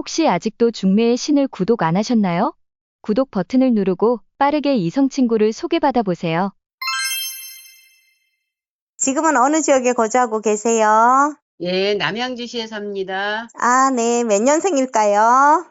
혹시 아직도 중매의 신을 구독 안 하셨나요? 구독 버튼을 누르고 빠르게 이성 친구를 소개받아 보세요. 지금은 어느 지역에 거주하고 계세요? 예, 남양주시에 삽니다. 아, 네. 몇 년생일까요?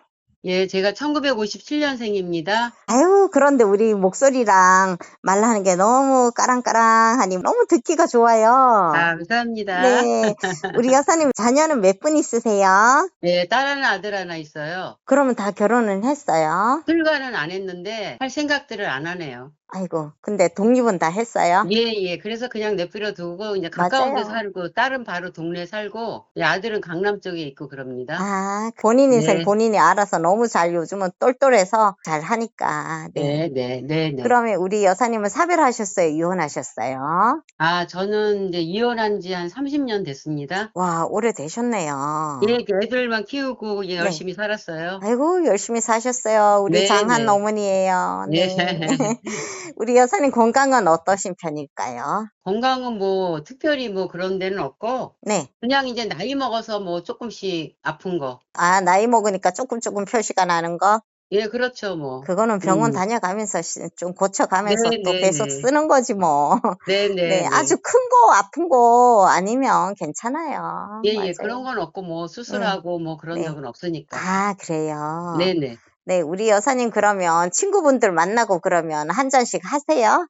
예, 제가 1957년생입니다. 아유, 그런데 우리 목소리랑 말하는 게 너무 까랑까랑하니 너무 듣기가 좋아요. 아, 감사합니다. 네. 우리 여사님 자녀는 몇 분 있으세요? 예, 딸 하나, 아들 하나 있어요. 그러면 다 결혼은 했어요? 출가는 안 했는데 할 생각들을 안 하네요. 아이고, 근데 독립은 다 했어요? 예, 예. 그래서 그냥 내버려 두고 이제 가까운 데 맞아요. 살고 딸은 바로 동네에 살고 예, 아들은 강남 쪽에 있고 그럽니다. 아, 본인 인생 네. 본인이 알아서 너무 잘 요즘은 똘똘해서 잘 하니까. 네. 네, 네, 네, 네. 그러면 우리 여사님은 사별하셨어요? 이혼하셨어요? 아, 저는 이제 이혼한 지 한 30년 됐습니다. 와, 오래되셨네요. 예, 그 애들만 키우고 예, 네. 열심히 살았어요. 아이고, 열심히 사셨어요. 우리 네, 장한 네. 어머니예요. 네. 네. 우리 여사님 건강은 어떠신 편일까요? 건강은 뭐 특별히 뭐 그런 데는 없고 네. 그냥 이제 나이 먹어서 뭐 조금씩 아픈 거. 아, 나이 먹으니까 조금 조금 표시가 나는 거? 예, 그렇죠, 뭐. 그거는 병원 음. 다녀가면서 시- 좀 고쳐가면서 네, 또 네, 계속 네. 쓰는 거지 뭐. 네네. 네, 아주 큰 거, 아픈 거 아니면 괜찮아요. 예, 예, 맞아요. 그런 건 없고 뭐 수술하고 뭐 그런 네. 적은 없으니까. 아, 그래요. 네네. 네, 우리 여사님 그러면 친구분들 만나고 그러면 한 잔씩 하세요?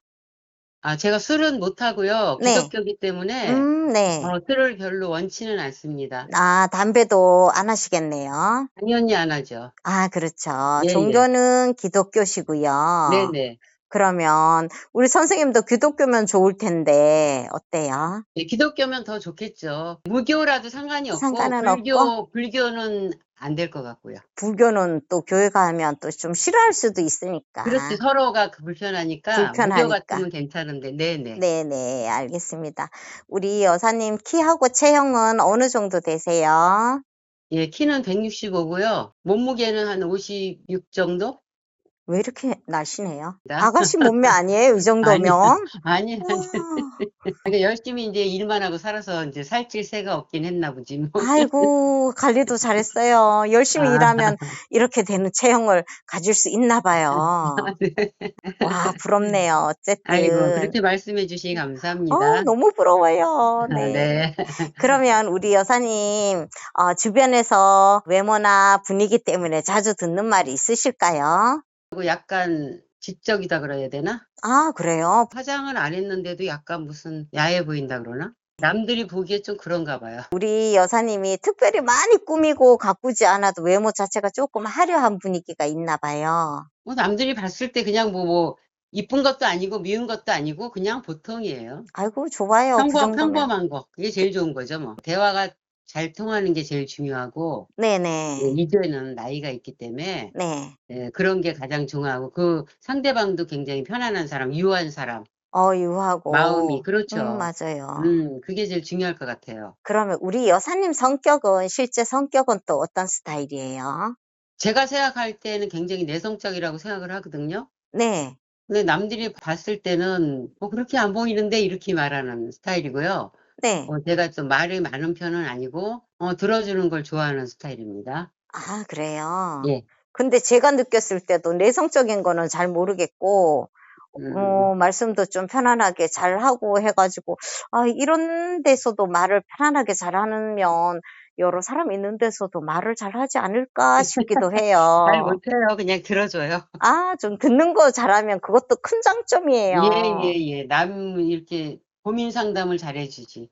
아, 제가 술은 못 하고요. 네. 기독교기 때문에 음, 네. 어, 술을 별로 원치는 않습니다. 아, 담배도 안 하시겠네요. 당연히 안 하죠. 아, 그렇죠. 예, 예. 종교는 기독교시고요. 네네. 그러면 우리 선생님도 기독교면 좋을 텐데 어때요? 예, 기독교면 더 좋겠죠. 무교라도 상관이 없고 상관은 불교, 없고? 불교는 안 될 것 같고요. 불교는 또 교회 가면 또 좀 싫어할 수도 있으니까. 그렇지 서로가 그 불편하니까 불편하니까. 같으면 괜찮은데 네네. 네네, 알겠습니다. 우리 여사님 키하고 체형은 어느 정도 되세요? 예, 키는 165고요. 몸무게는 한 56 정도? 왜 이렇게 날씬해요? 나? 아가씨 몸매 아니에요? 이 정도면? 아니, 아니. 아, 그러니까 열심히 이제 일만 하고 살아서 이제 살찔 새가 없긴 했나 보지 뭐. 아이고, 관리도 잘했어요. 열심히 아. 일하면 이렇게 되는 체형을 가질 수 있나 봐요. 와, 부럽네요. 어쨌든. 아이고, 그렇게 말씀해 주시기 감사합니다. 어, 너무 부러워요. 아, 네. 네. 그러면 우리 여사님, 어, 주변에서 외모나 분위기 때문에 자주 듣는 말이 있으실까요? 그리고 약간 지적이다 그래야 되나? 아, 그래요? 화장을 안 했는데도 약간 무슨 야해 보인다 그러나? 남들이 보기에 좀 그런가 봐요. 우리 여사님이 특별히 많이 꾸미고 가꾸지 않아도 외모 자체가 조금 화려한 분위기가 있나 봐요. 뭐 남들이 봤을 때 그냥 뭐, 뭐, 이쁜 것도 아니고 미운 것도 아니고 그냥 보통이에요. 아이고, 좋아요. 그 평범, 정도면. 평범한 거. 그게 제일 좋은 거죠, 뭐. 대화가 잘 통하는 게 제일 중요하고, 네네. 예, 이제는 나이가 있기 때문에, 네. 예, 그런 게 가장 중요하고, 그 상대방도 굉장히 편안한 사람, 유한 사람, 어, 유하고. 마음이, 그렇죠. 음, 맞아요. 음, 그게 제일 중요할 것 같아요. 그러면 우리 여사님 성격은, 실제 성격은 또 어떤 스타일이에요? 제가 생각할 때는 굉장히 내성적이라고 생각을 하거든요. 네. 근데 남들이 봤을 때는 뭐 그렇게 안 보이는데 이렇게 말하는 스타일이고요. 네. 어, 제가 좀 말이 많은 편은 아니고 어, 들어주는 걸 좋아하는 스타일입니다. 아, 그래요? 예. 근데 제가 느꼈을 때도 내성적인 거는 잘 모르겠고, 음, 어, 말씀도 좀 편안하게 잘 하고 해가지고, 아, 이런 데서도 말을 편안하게 잘 하면 여러 사람 있는 데서도 말을 잘 하지 않을까 싶기도 해요. 잘 못해요. 그냥 들어줘요. 아, 좀 듣는 거 잘하면 그것도 큰 장점이에요. 예, 예, 예. 남 이렇게 고민 상담을 잘해주지.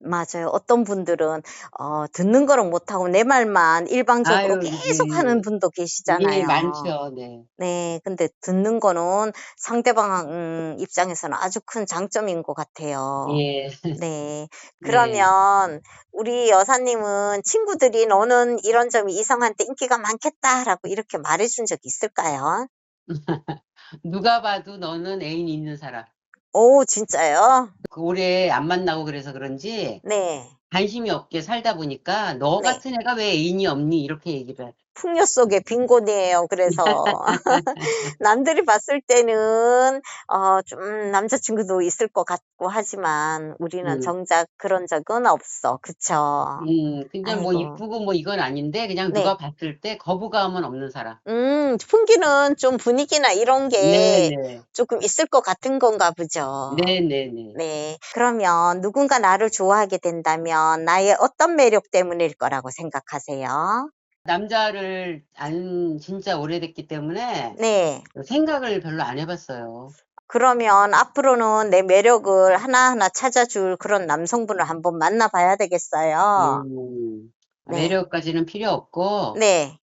맞아요. 어떤 분들은 어, 듣는 거는 못하고 내 말만 일방적으로 아유, 계속 예. 하는 분도 계시잖아요. 예, 많죠. 네. 네, 근데 듣는 거는 상대방 음, 입장에서는 아주 큰 장점인 것 같아요. 예. 네. 그러면 우리 여사님은 친구들이 너는 이런 점이 이성한테 인기가 많겠다라고 이렇게 말해준 적 있을까요? 누가 봐도 너는 애인 있는 사람. 오, 진짜요? 그 오래 안 만나고 그래서 그런지 네. 관심이 없게 살다 보니까 너 네. 같은 애가 왜 애인이 없니? 이렇게 얘기를 풍요 속의 빈곤이에요. 그래서 남들이 봤을 때는 어, 좀 남자친구도 있을 것 같고 하지만 우리는 음. 정작 그런 적은 없어. 그쵸? 음, 근데 뭐 아이고. 이쁘고 뭐 이건 아닌데 그냥 네. 누가 봤을 때 거부감은 없는 사람. 음, 풍기는 좀 분위기나 이런 게 네네. 조금 있을 것 같은 건가 보죠. 네네네. 네. 그러면 누군가 나를 좋아하게 된다면 나의 어떤 매력 때문일 거라고 생각하세요? 남자를 안 진짜 오래됐기 때문에 네. 생각을 별로 안 해봤어요. 그러면 앞으로는 내 매력을 하나하나 찾아줄 그런 남성분을 한번 만나봐야 되겠어요. 음, 네. 매력까지는 필요 없고 네.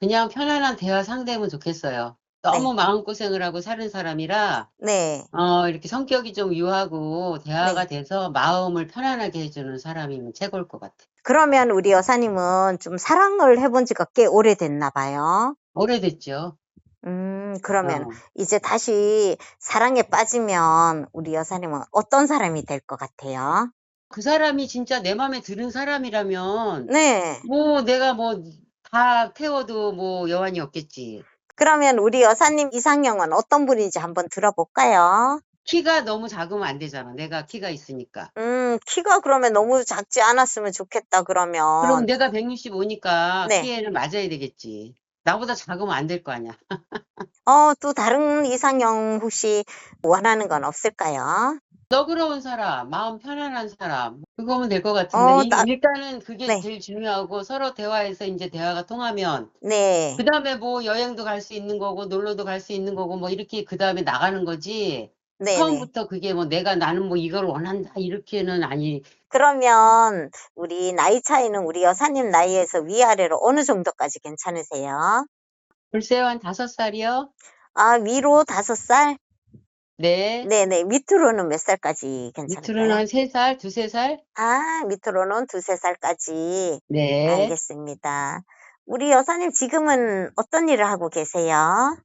그냥 편안한 대화 상대면 좋겠어요. 너무 마음고생을 하고 사는 사람이라 네. 어, 이렇게 성격이 좀 유하고 대화가 네. 돼서 마음을 편안하게 해주는 사람이면 최고일 것 같아요. 그러면 우리 여사님은 좀 사랑을 해본 지가 꽤 오래됐나 봐요. 오래됐죠. 음, 그러면 어. 이제 다시 사랑에 빠지면 우리 여사님은 어떤 사람이 될 것 같아요? 그 사람이 진짜 내 마음에 드는 사람이라면 네. 뭐 내가 뭐 다 태워도 뭐 여한이 없겠지. 그러면 우리 여사님 이상형은 어떤 분인지 한번 들어볼까요? 키가 너무 작으면 안 되잖아. 내가 키가 있으니까. 음, 키가 그러면 너무 작지 않았으면 좋겠다, 그러면. 그럼 내가 165니까 네. 키에는 맞아야 되겠지. 나보다 작으면 안 될 거 아니야. 어, 또 다른 이상형 혹시 원하는 건 없을까요? 너그러운 사람, 마음 편안한 사람, 그거면 될 것 같은데, 어, 이- 나- 일단은 그게 네. 제일 중요하고, 서로 대화해서 이제 대화가 통하면, 네. 그 다음에 뭐 여행도 갈 수 있는 거고, 놀러도 갈 수 있는 거고, 뭐 이렇게 그 다음에 나가는 거지, 네네. 처음부터 그게 뭐 내가 나는 뭐 이걸 원한다, 이렇게는 아니, 그러면 우리 나이 차이는 우리 여사님 나이에서 위아래로 어느 정도까지 괜찮으세요? 글쎄요, 한 다섯 살이요? 아, 위로 다섯 살? 네. 네네. 밑으로는 몇 살까지 밑으로는 괜찮을까요? 한세 살, 두세 살? 아, 밑으로는 두세 살까지. 네. 알겠습니다. 우리 여사님 지금은 어떤 일을 하고 계세요?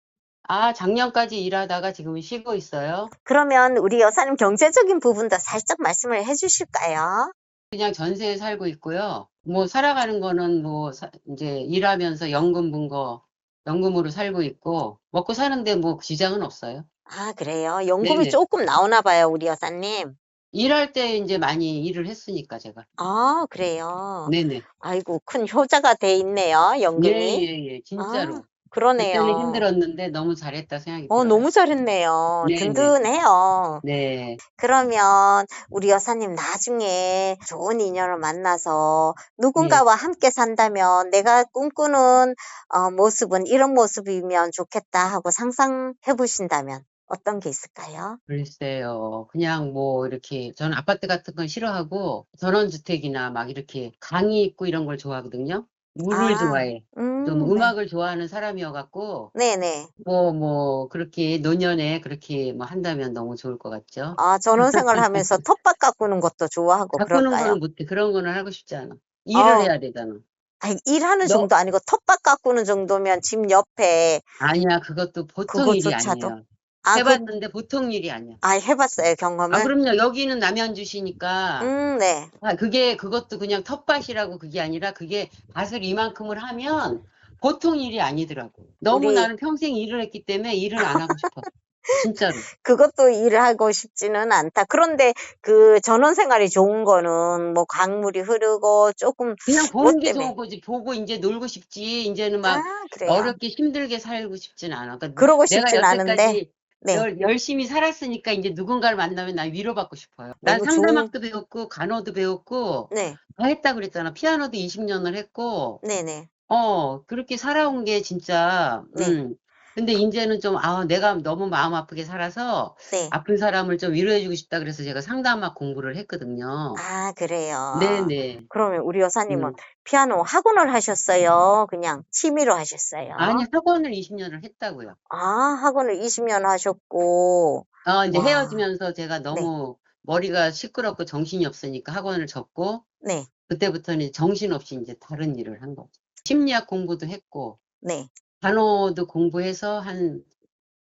아, 작년까지 일하다가 지금은 쉬고 있어요. 그러면 우리 여사님 경제적인 부분도 살짝 말씀을 해주실까요? 그냥 전세에 살고 있고요. 뭐 살아가는 거는 뭐 사- 이제 일하면서 연금 분 거, 연금으로 살고 있고, 먹고 사는데 뭐 지장은 없어요. 아, 그래요? 연금이 네네. 조금 나오나 봐요, 우리 여사님. 일할 때 이제 많이 일을 했으니까 제가. 아, 그래요. 네네. 아이고, 큰 효자가 돼 있네요, 예, 연금이. 예, 예. 진짜로. 아, 그러네요. 그때는 힘들었는데 너무 잘했다 생각이 어, 들어요. 너무 잘했네요. 네네. 든든해요. 네. 그러면 우리 여사님 나중에 좋은 인연을 만나서 누군가와 네. 함께 산다면 내가 꿈꾸는 어, 모습은 이런 모습이면 좋겠다 하고 상상해 보신다면 어떤 게 있을까요? 글쎄요. 그냥 뭐 이렇게 저는 아파트 같은 건 싫어하고 전원주택이나 막 이렇게 강이 있고 이런 걸 좋아하거든요. 물을 아, 좋아해. 음, 좀 네. 음악을 좋아하는 사람이어갖고 네네. 뭐, 뭐, 그렇게 노년에 그렇게 뭐 한다면 너무 좋을 것 같죠. 아, 전원생활 하면서 텃밭 가꾸는 것도 좋아하고 가꾸는 그럴까요? 거는 못해. 그런 거는 하고 싶지 않아. 일을 어. 해야 되잖아. 아니, 일하는 너- 정도 아니고 텃밭 가꾸는 정도면 집 옆에 아니야, 그것도 보통 일이 그것조차도? 아니에요. 아, 그, 해봤는데 보통 일이 아니야. 아 해봤어요 경험을? 아, 그럼요. 여기는 남양주시니까. 음, 네. 아, 그게, 그것도 그냥 텃밭이라고 그게 아니라 그게 밭을 이만큼을 하면 보통 일이 아니더라고. 너무 우리- 나는 평생 일을 했기 때문에 일을 안 하고 싶어. 진짜로. 그것도 일을 하고 싶지는 않다. 그런데 그 전원 생활이 좋은 거는 뭐 강물이 흐르고 조금 그냥 뭐 보는 게 때문에? 좋은 거지. 보고 이제 놀고 싶지. 이제는 막 아, 그래요. 어렵게 힘들게 살고 싶진 않아. 그러니까 그러고 내가 싶진 않은데. 여태까지 네. 열, 열심히 살았으니까 이제 누군가를 만나면 난 위로받고 싶어요. 난 너무 좋은- 상담학도 배웠고 간호도 배웠고 네. 다 했다 그랬잖아. 피아노도 20년을 했고 네 네. 어 그렇게 살아온 게 진짜 네. 음. 근데 이제는 좀 아, 내가 너무 마음 아프게 살아서 네. 아픈 사람을 좀 위로해주고 싶다 그래서 제가 상담학 공부를 했거든요. 아, 그래요. 네네. 그러면 우리 여사님은 음. 피아노 학원을 하셨어요? 그냥 취미로 하셨어요? 아니 학원을 20년을 했다고요. 아, 학원을 20년 하셨고. 어, 이제 와. 헤어지면서 제가 너무 머리가 시끄럽고 정신이 없으니까 학원을 접고, 네. 그때부터는 정신없이 이제 다른 일을 한 거죠. 심리학 공부도 했고, 네. 간호도 공부해서 한,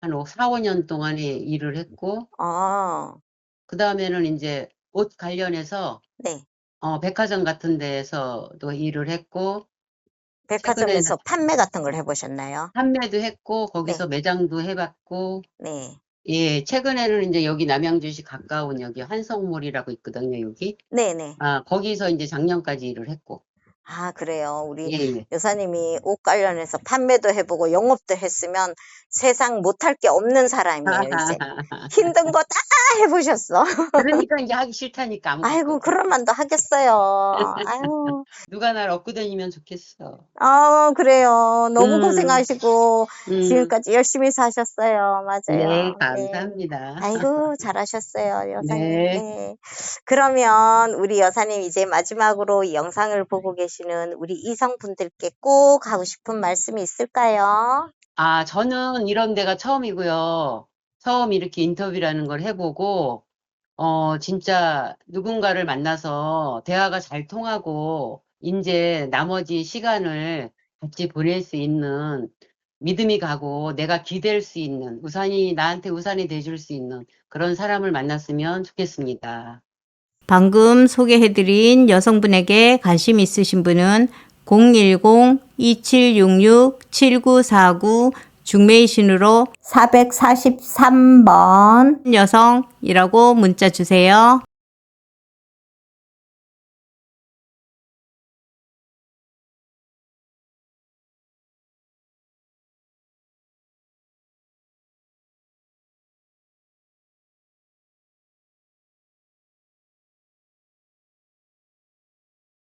한 4, 5년 동안에 일을 했고, 아, 그 다음에는 이제 옷 관련해서, 네. 어, 백화점 같은 데에서도 일을 했고, 백화점에서 판매 같은 걸 해보셨나요? 판매도 했고 거기서 매장도 해봤고 네. 예 최근에는 이제 여기 남양주시 가까운 여기 한성몰이라고 있거든요 여기 네네. 아 거기서 이제 작년까지 일을 했고 아, 그래요. 우리 예, 예. 여사님이 옷 관련해서 판매도 해보고 영업도 했으면 세상 못할 게 없는 사람이에요, 이제. 힘든 거 다 해보셨어. 그러니까 이제 하기 싫다니까 아무것도. 아이고, 그럴 만도 하겠어요. 아유, 누가 날 얻고 다니면 좋겠어. 아, 그래요. 너무 음. 고생하시고 음, 지금까지 열심히 사셨어요. 맞아요. 네, 네. 감사합니다. 아이고, 잘하셨어요, 여사님. 네. 네. 그러면 우리 여사님 이제 마지막으로 이 영상을 보고 계시 는 우리 이성분들께 꼭 하고 싶은 말씀이 있을까요? 아, 저는 이런 데가 처음이고요. 처음 이렇게 인터뷰라는 걸 해보고, 어, 진짜 누군가를 만나서 대화가 잘 통하고, 이제 나머지 시간을 같이 보낼 수 있는 믿음이 가고, 내가 기댈 수 있는, 우산이, 나한테 우산이 돼줄 수 있는 그런 사람을 만났으면 좋겠습니다. 방금 소개해드린 여성분에게 관심 있으신 분은 010-2766-7949 중매이신으로 443번 여성이라고 문자 주세요.